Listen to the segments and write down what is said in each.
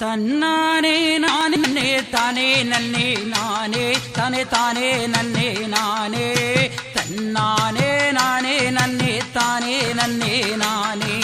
தன்னானே நானே தானே நன்னே நானே தானே தானே நன்னே நானே. தன்னானே நானே நன்னே தானே நன்னே நானே.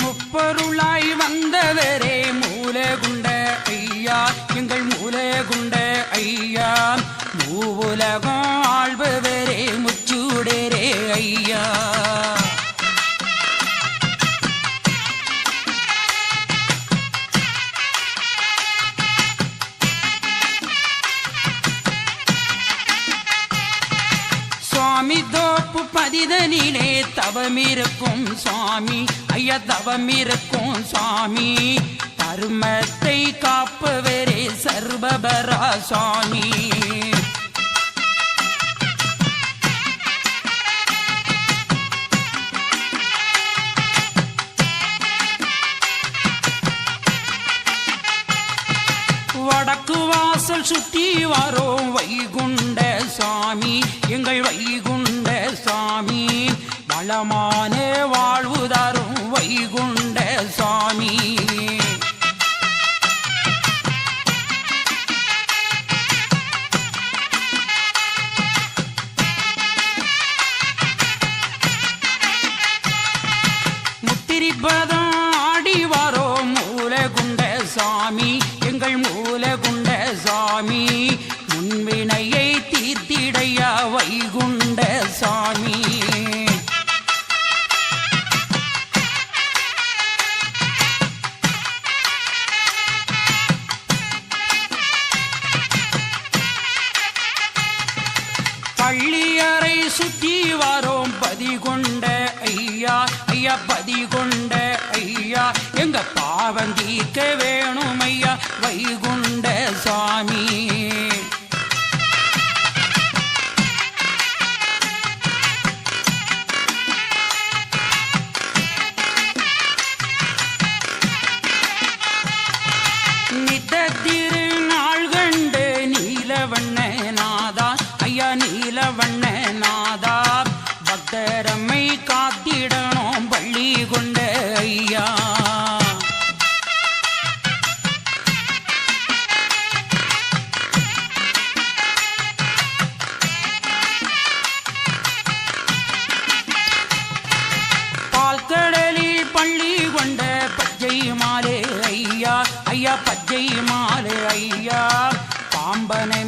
முப்பொருளாய் வந்தவரே சுவாமி தோப்பு பதிதனிலே தவமிருக்கும் சுவாமி. ஐயா தவமிருக்கும் சுவாமி. தர்மத்தை காப்பவரே சர்வபரா சுவாமி. வடக்கு வாசல் சுற்றி வரோம் வைகுண்ட சுவாமி. எங்கள் வைகுண்ட வளமானே வாழ்வு தரும் வைகுண்ட சாமி முத்திரிப்பதம் ஐயா பதி கொண்ட ஐயா எங்க பாவம் தீர்க்க வேணும் ஐயா வைகுண்ட சாமி ஐயா மாலை ஐயா பாம்பனை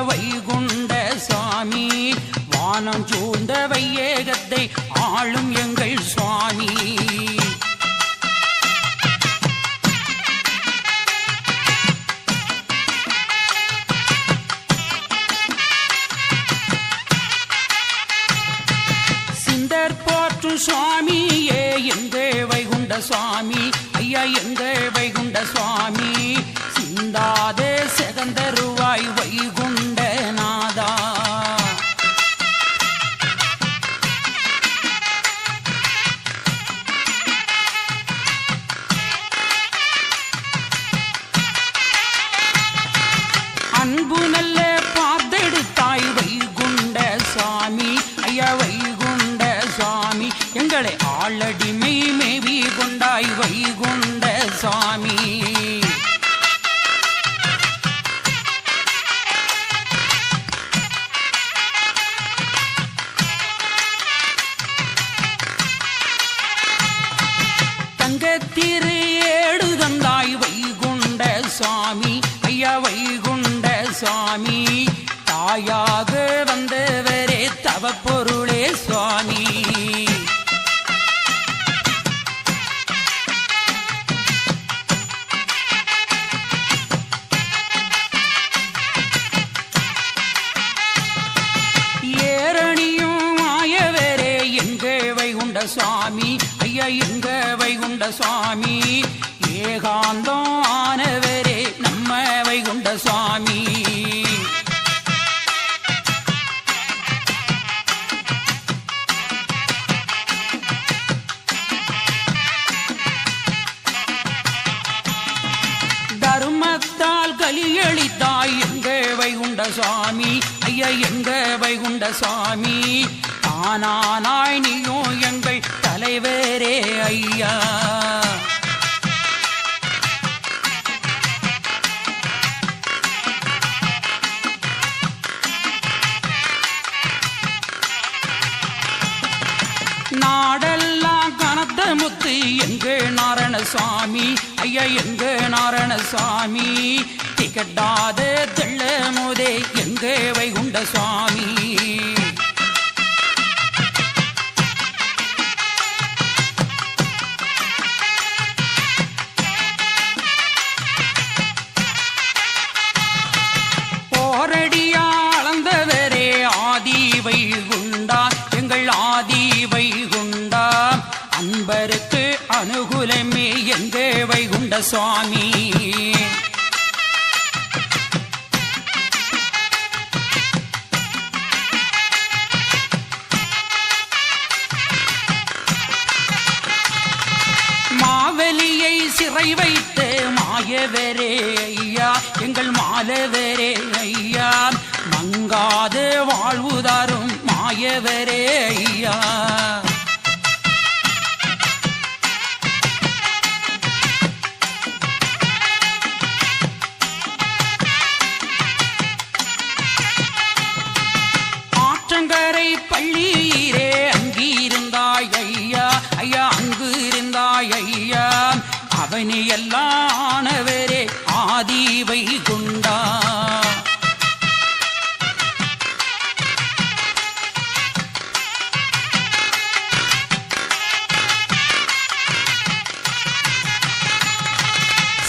வைகுண்ட சுவாமி வானம் சூழ்ந்த வையேகத்தை ஆளும் எங்கள் சுவாமி. வைகுண்ட சுவாமி ஆனானாய் நீயும் எங்கள் தலைவரே ஐயா. நாடெல்லாம் கனத்த முத்து எங்க நாராயணசுவாமி ஐயா எங்க நாராயணசுவாமி திகட்டாத தெள்ள மோதே எங்க வைகுண்ட சுவாமி? சுவாமி. மாவலியை சிறை வைத்து மாயவரே ஐயா எங்கள் மாலவரே ஐயா. மங்காது வாழ்வுதாரும் மாயவரே ஐயா. ஆதி வைகுண்டா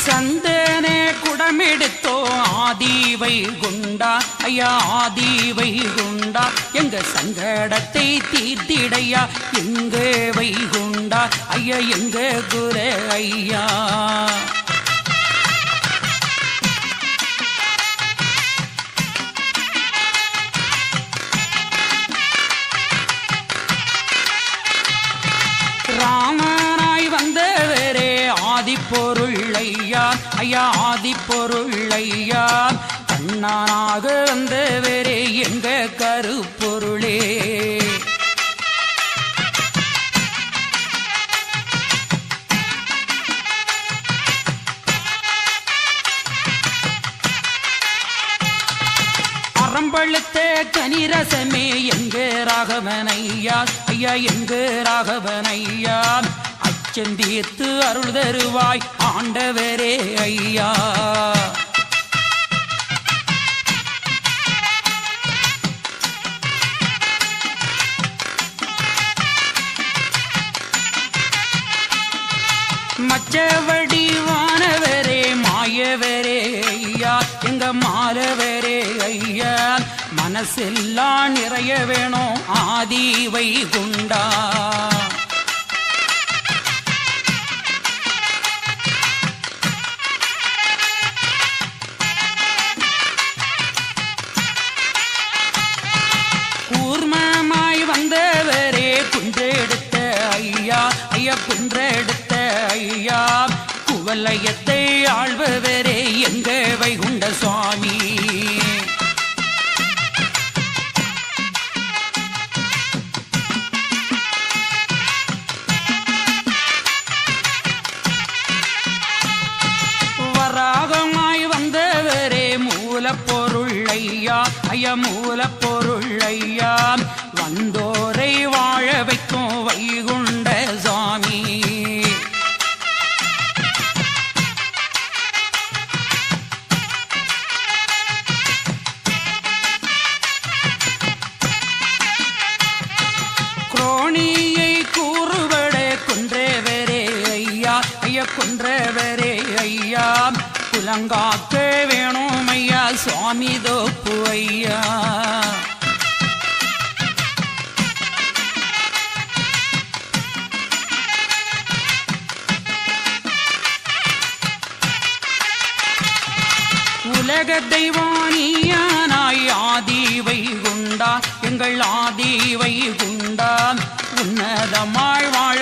சந்தேனே குடமெடுத்தோ ஆதி குண்டா. ஐயா ஆதி குண்டா. எங்க சங்கடத்தை தீர்த்திடையா. எங்க வைகுண்டா ஐயா எங்க குர ஐயா. ஐயா ஐயா ஆதிப்பொருள் ஐயா கண்ணனாக வந்தவரே எங்க கருப்பொருளே? அறம்பழுத்த கனிரசமே எங்க ராகவனையா ஐயா. எங்க ராகவனையா அச்சந்தீர்த்து அருள் தருவாய் ஆண்டவரே ஐயா. மச்சவடி வானவரே மாயவரே ஐயா. எங்க மாலவரே ஐயா. மனசெல்லாம் நிறைய வேணும் ஆதி வைகுண்டா. குவலயத்தை ஆள்பவரே எங்க வைகுண்ட சுவாமி. வராகமாய் வந்தவரே மூலப்பொருள் ஐயா ஐயா மூலப்பொருள் ஐயா. சுவாமி ஐயா உலக தெய்வானியானாய் ஆதி வைகுண்டா எங்கள் ஆதி வைகுண்டா உன்னதமாய் வாழ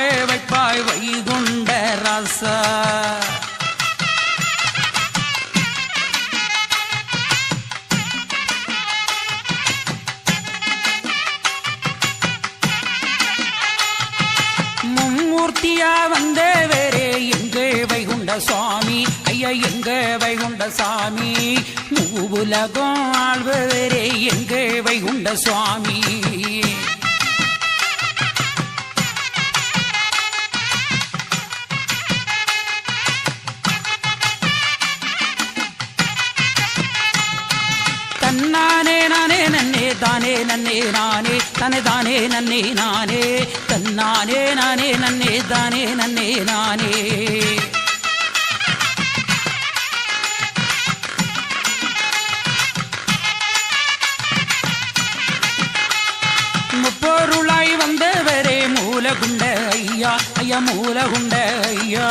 உலகம் ஆழ்வதரே எங்கே வைகுண்ட சுவாமி. தன்னானே நானே நன்னே தானே நன்னே நானே தனே தானே நன்னே நானே. தன்னானே நானே நன்னே தானே நன்னே நானே. மூலகுண்ட ஐயா ஐயா மூலகுண்ட ஐயா.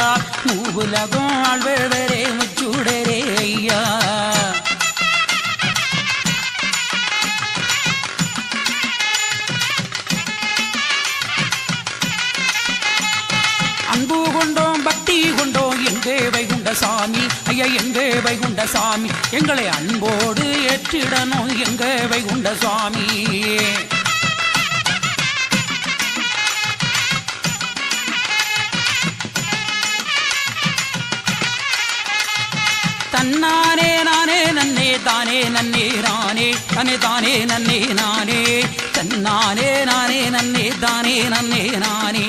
மூவுலகம் ஆழ்பவரே முச்சுடரே ஐயா. அன்பு கொண்டோம் பக்தி கொண்டோம் எங்கே வைகுண்ட சாமி. ஐயா எங்கே வைகுண்ட சாமி. எங்களை அன்போடு ஏற்றிடணும் எங்கே வைகுண்ட சாமி. தன்னானே நானே நன்னே தானே நன்னே நானே தனே தானே நன்னே நானே தன்னானே நானே நன்னே தானே நன்னே நானே